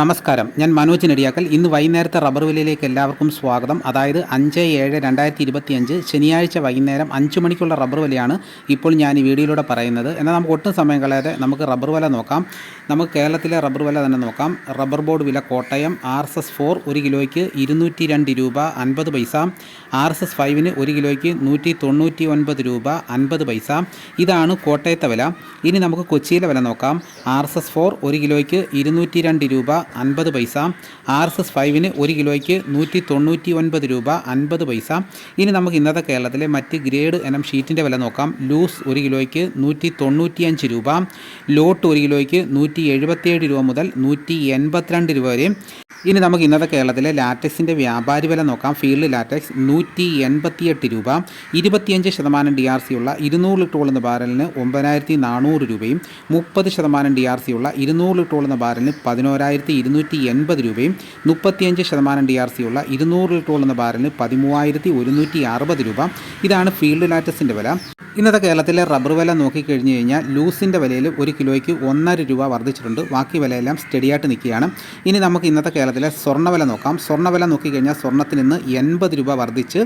നമസ്കാരം. ഞാൻ മനോജ് നെടിയാക്കൽ. ഇന്ന് വൈകുന്നേരത്തെ റബ്ബർ വിലയിലേക്ക് എല്ലാവർക്കും സ്വാഗതം. അതായത് അഞ്ച് ഏഴ് രണ്ടായിരത്തി ഇരുപത്തിയഞ്ച് ശനിയാഴ്ച വൈകുന്നേരം അഞ്ച് മണിക്കുള്ള റബ്ബർ വിലയാണ് ഇപ്പോൾ ഞാൻ ഈ വീഡിയോയിലൂടെ പറയുന്നത്. എന്നാൽ നമുക്ക് ഒട്ടും സമയം കളയാതെ നമുക്ക് റബ്ബർ വില നോക്കാം. നമുക്ക് കേരളത്തിലെ റബ്ബർ വില തന്നെ നോക്കാം. റബ്ബർ ബോർഡ് വില Kottayam R S S four ഒരു കിലോയ്ക്ക് ഇരുന്നൂറ്റി രണ്ട് രൂപ അൻപത് പൈസ. ആർ എസ് എസ് ഫൈവിന് ഒരു കിലോയ്ക്ക് നൂറ്റി തൊണ്ണൂറ്റി ഒൻപത് രൂപ അൻപത് പൈസ. ഇതാണ് കോട്ടയത്തെ വില. ഇനി നമുക്ക് കൊച്ചിയിലെ വില നോക്കാം. ആർ എസ് എസ് ഫോർ ഒരു കിലോയ്ക്ക് ഇരുന്നൂറ്റി രണ്ട് രൂപ അൻപത് പൈസ. ആർ എസ് എസ് ഫൈവിന് ഒരു കിലോയ്ക്ക് നൂറ്റി തൊണ്ണൂറ്റി ഒൻപത് രൂപ അൻപത് പൈസ. ഇനി നമുക്ക് ഇന്നത്തെ കേരളത്തിലെ മറ്റ് ഗ്രേഡ് എനം ഷീറ്റിന്റെ വില നോക്കാം. ലൂസ് ഒരു കിലോയ്ക്ക് നൂറ്റി തൊണ്ണൂറ്റിയഞ്ച് രൂപ. ലോട്ട് ഒരു കിലോയ്ക്ക് നൂറ്റി എഴുപത്തിയേഴ് രൂപ മുതൽ നൂറ്റി എൺപത്തിരണ്ട് രൂപ വരെയും ഇനി നമുക്ക് ഇന്നത്തെ കേരളത്തിലെ ലാറ്റക്സിന്റെ വ്യാപാരി വില നോക്കാം. ഫീൽഡ് ലാറ്റക്സ് നൂറ്റി എൺപത്തിയെട്ട് രൂപ ഇരുപത്തിയഞ്ച് ശതമാനം ഡി ആർ സി ഉള്ള ഇരുന്നൂറ് ലിറ്റർ ബാരലിന് ഒമ്പതിനായിരത്തി നാനൂറ് രൂപയും മുപ്പത് ശതമാനം ഡി ആർ സി ഉള്ള ഇരുന്നൂറ് ലിറ്റർ ബാരലിന് പതിനോരായിരത്തി ഇരുന്നൂറ്റി എൺപത് രൂപയും മുപ്പത്തിയഞ്ച് ശതമാനം ഡി ആർ സി ഉള്ള ഇരുന്നൂറ് ലിറ്റർ ബാരലിന് പതിമൂവായിരത്തി ഒരുന്നൂറ്റി അറുപത് രൂപ. ഇതാണ് ഫീൽഡ് ലാറ്റക്സിന്റെ വില. ഇന്നത്തെ കേരളത്തിലെ റബ്ബർ വില നോക്കിക്കഴിഞ്ഞ് കഴിഞ്ഞാൽ ലൂസിന്റെ വിലയിൽ ഒരു കിലോയ്ക്ക് ഒന്നര രൂപ വർദ്ധിച്ചിട്ടുണ്ട്. ബാക്കി വിലയെല്ലാം സ്റ്റഡിയായിട്ട് നിൽക്കുകയാണ്. ഇനി നമുക്ക് ഇന്നത്തെ കേരളത്തിലെ സ്വർണ വില നോക്കാം. സ്വർണ വില നോക്കിക്കഴിഞ്ഞാൽ സ്വർണത്തിൽ നിന്ന് എൺപത് രൂപ വർദ്ധിച്ച്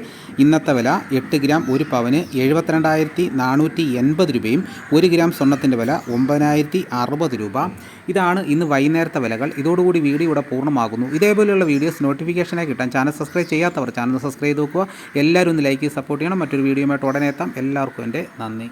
ഇന്നത്തെ വില എട്ട് ഗ്രാം ഒരു പവന് എഴുപത്തിരണ്ടായിരത്തി നാനൂറ്റി എൺപത് രൂപയും ഒരു ഗ്രാം സ്വർണത്തിന്റെ വില ഒമ്പതിനായിരത്തി അറുപത് രൂപ. ഇതാണ് ഇന്ന് വൈകുന്നേരത്തെ വിലകൾ. ഇതോടുകൂടി വീഡിയോ ഇവിടെ പൂർണമാകുന്നു. ഇതേപോലെയുള്ള വീഡിയോസ് നോട്ടിഫിക്കേഷനായി കിട്ടാൻ ചാനൽ സബ്സ്ക്രൈബ് ചെയ്യാത്തവർ ചാനൽ സബ്സ്ക്രൈബ് ചെയ്ത് നോക്കുക. എല്ലാവരും ഒന്ന് ലൈക്ക് സപ്പോർട്ട് ചെയ്യണം. മറ്റൊരു വീഡിയോയുമായിട്ട് ഉടനെ എത്താം. എല്ലാവർക്കും എന്റെ നന്ദി.